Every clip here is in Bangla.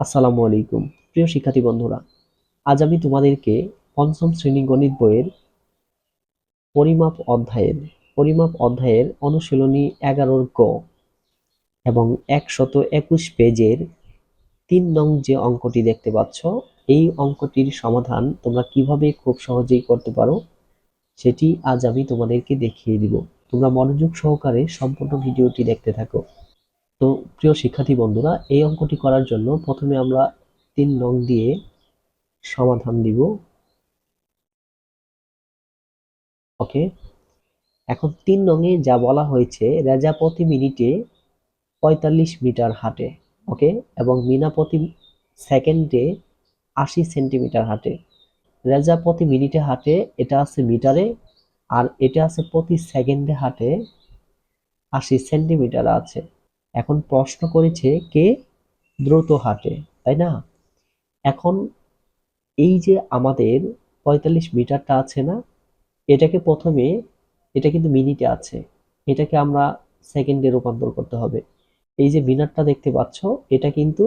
আসসালামু আলাইকুম। প্রিয় শিক্ষার্থী বন্ধুরা, আজ আমি তোমাদেরকে পঞ্চম শ্রেণি গণিত বইয়ের পরিমাপ অধ্যায়ের পরিমাপ অধ্যায়ের অনুশীলনী এগারোর ক এবং একশত একুশ পেজের তিন নং যে অঙ্কটি দেখতে পাচ্ছ, এই অঙ্কটির সমাধান তোমরা কীভাবে খুব সহজেই করতে পারো সেটি আজ আমি তোমাদেরকে দেখিয়ে দিব। তোমরা মনোযোগ সহকারে সম্পূর্ণ ভিডিওটি দেখতে থাকো। তো প্রিয় শিক্ষার্থী বন্ধুরা, এই অঙ্কটি করার জন্য প্রথমে আমরা তিন নং দিয়ে সমাধান দিব। ওকে, এখন তিন নঙে যা বলা হয়েছে রেজা প্রতি মিনিটে পঁয়তাল্লিশ মিটার হাঁটে, ওকে, এবং মিনা প্রতি সেকেন্ডে আশি সেন্টিমিটার হাঁটে। রেজা প্রতি মিনিটে হাঁটে, এটা আছে মিটারে, আর এটা আছে প্রতি সেকেন্ডে হাঁটে আশি সেন্টিমিটার আছে। এখন প্রশ্ন করেছে কে? দ্রুত হাঁটে তাই না? এখন এই যে আমাদের পঁয়তাল্লিশ মিটারটা আছে না, এটাকে প্রথমে, এটা কিন্তু মিনিটে আছে, এটাকে আমরা সেকেন্ডে রূপান্তর করতে হবে। এই যে মিনারটা দেখতে পাচ্ছ, এটা কিন্তু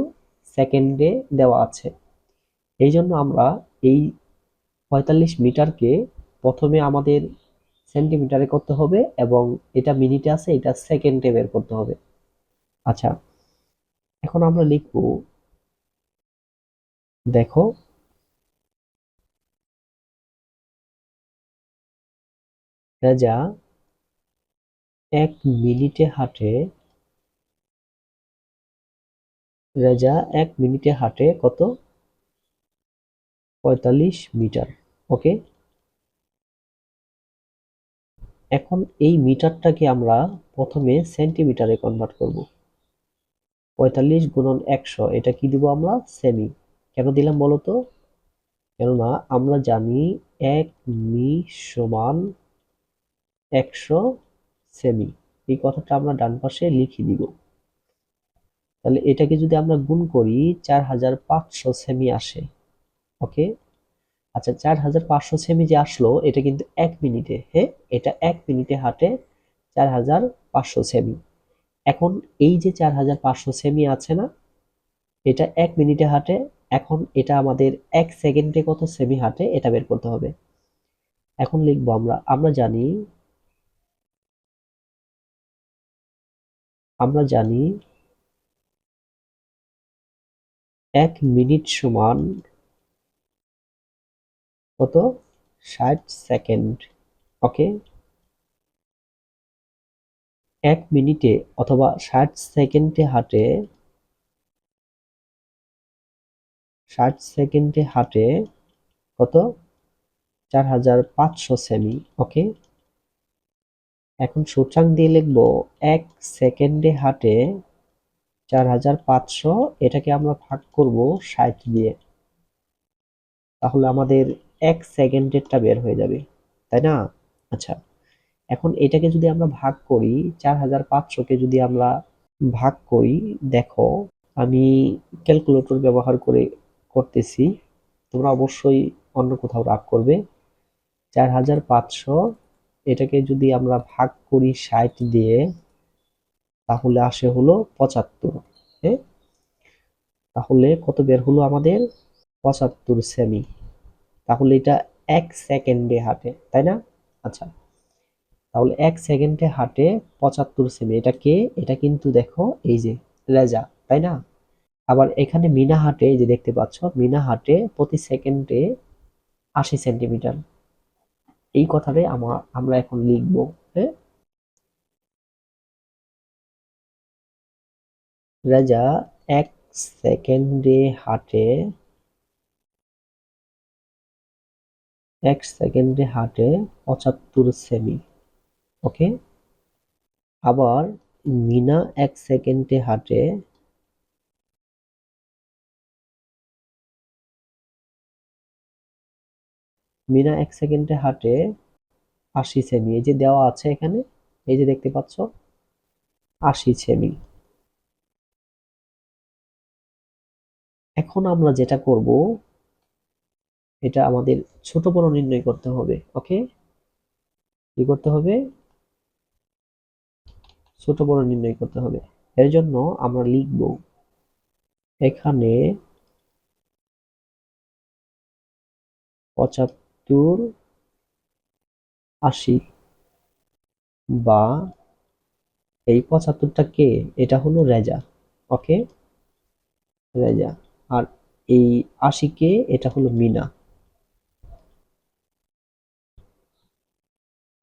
সেকেন্ডে দেওয়া আছে। এই জন্য আমরা এই পঁয়তাল্লিশ মিটারকে প্রথমে আমাদের সেন্টিমিটারে করতে হবে এবং এটা মিনিটে আছে, এটা সেকেন্ডে বের করতে হবে। আচ্ছা এখন আমরা লিখব, দেখো, রাজা এক মিনিটে হাঁটে, রাজা এক মিনিটে হাঁটে কত? পঁয়তাল্লিশ মিটার, ওকে? এখন এই মিটারটাকে আমরা প্রথমে সেন্টিমিটারে কনভার্ট করব। পঁয়তাল্লিশ গুণন একশো, এটা কি দিব আমরা? সেমি। কেন দিলাম বলো তো? কেননা আমরা জানি এক মি সমান একশো সেমি। এই কথাটা আমরা ডান পাশে লিখে দিব। তাহলে এটাকে যদি আমরা গুণ করি, চার হাজার পাঁচশো সেমি আসে। ওকে? আচ্ছা চার হাজার পাঁচশো সেমি যে আসলো, এটা কিন্তু এক মিনিটে হ্যাঁ? এটা এক মিনিটে হাঁটে চার হাজার পাঁচশো সেমি। এখন এই যে চার হাজার পাঁচশো সেমি আছে না, এটা এক মিনিটে হাঁটে, এখন এটা আমাদের এক সেকেন্ডে কত সেমি হাঁটে, এটা বের করতে হবে। এখন লিখব আমরা আমরা জানি আমরা জানি এক মিনিট সমান কত? ষাট সেকেন্ড ওকে এক মিনিটে অথবা ষাট সেকেন্ডে হাঁটে, ষাট সেকেন্ডে হাঁটে কত? চার হাজার পাঁচশো সেমি, ওকে? এখন সূত্রাং দিয়ে লিখব এক সেকেন্ডে হাঁটে চার হাজার পাঁচশো, এটাকে আমরা ভাগ করব ষাট দিয়ে। তাহলে আমাদের এক সেকেন্ডেরটা বের হয়ে যাবে, তাই না? আচ্ছা। এখন এটাকে যদি আমরা ভাগ করি, চার হাজার পাঁচশোকে যদি আমরা ভাগ করি, দেখো, আমি ক্যালকুলেটর ব্যবহার করে করতেছি, তোমরা অবশ্যই অন্য কোথাও রাগ করবে। চার হাজার পাঁচশো, এটাকে যদি আমরা ভাগ করি ষাট দিয়ে, তাহলে আসে হলো পঁচাত্তর হ্যাঁ? তাহলে কত বের হলো আমাদের? পঁচাত্তর সেমি তাহলে এটা এক সেকেন্ডে হাঁটে, তাই না? আচ্ছা তাহলে এক সেকেন্ডে হাঁটে পঁচাত্তর সেমি। এটা কে? এটা কিন্তু দেখো এই যে রেজা, তাই না? আবার এখানে মিনা হাটে যে দেখতে পাচ্ছ, মিনা হাটে প্রতি সেকেন্ডে আশি সেন্টিমিটার। এই কথাটাই আমরা আমরা এখন লিখব হ্যাঁ? রাজা এক সেকেন্ডে হাটে, এক সেকেন্ডে হাটে পঁচাত্তর সেমি। ওকে? আবার মিনা এক সেকেন্ডে হাঁটে। মিনা এক সেকেন্ডে হাঁটে। আশি সেমি। এই যে দেওয়া আছে এখানে, এই যে দেখতে পাচ্ছ, আশি সেমি। এখন আমরা যেটা করব, এটা আমাদের ছোট বড় নির্ণয় করতে হবে, ওকে? কি করতে হবে? ছোট বড় নির্ণয় করতে হবে। এর জন্য আমরা লিখব এখানে পঁচাত্তর, আশি বা এই পঁচাত্তরটা কে? এটা হলো রেজা, ওকে? রেজা। আর এই আশি কে? এটা হলো মিনা।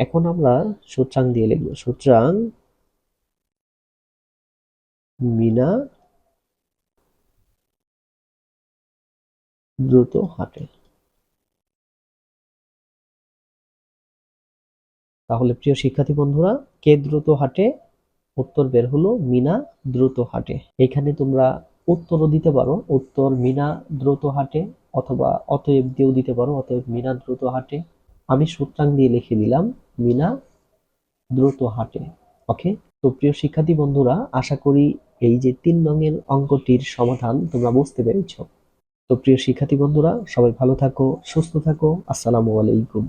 এখন আমরা সূত্রাং দিয়ে লিখব। সূত্রাং মিনা দ্রুত হাঁটে। তাহলে প্রিয় শিক্ষার্থী বন্ধুরা, কে দ্রুত হাঁটে? উত্তর বের হলো মিনা দ্রুত হাঁটে। এখানে তোমরা উত্তরও দিতে পারো, উত্তর মিনা দ্রুত হাঁটে অথবা অতএব দিয়েও দিতে পারো, অতএব মিনা দ্রুত হাঁটে। আমি সূত্রাং দিয়ে লিখে দিলাম, মিনা দ্রুত হাঁটে। ওকে? তো প্রিয় শিক্ষার্থী বন্ধুরা, আশা করি এই যে তিন রঙের অঙ্কটির সমাধান তোমরা বুঝতে পেরেছ। তো প্রিয় শিক্ষার্থী বন্ধুরা, সবাই ভালো থাকো, সুস্থ থাকো, আসসালামু আলাইকুম।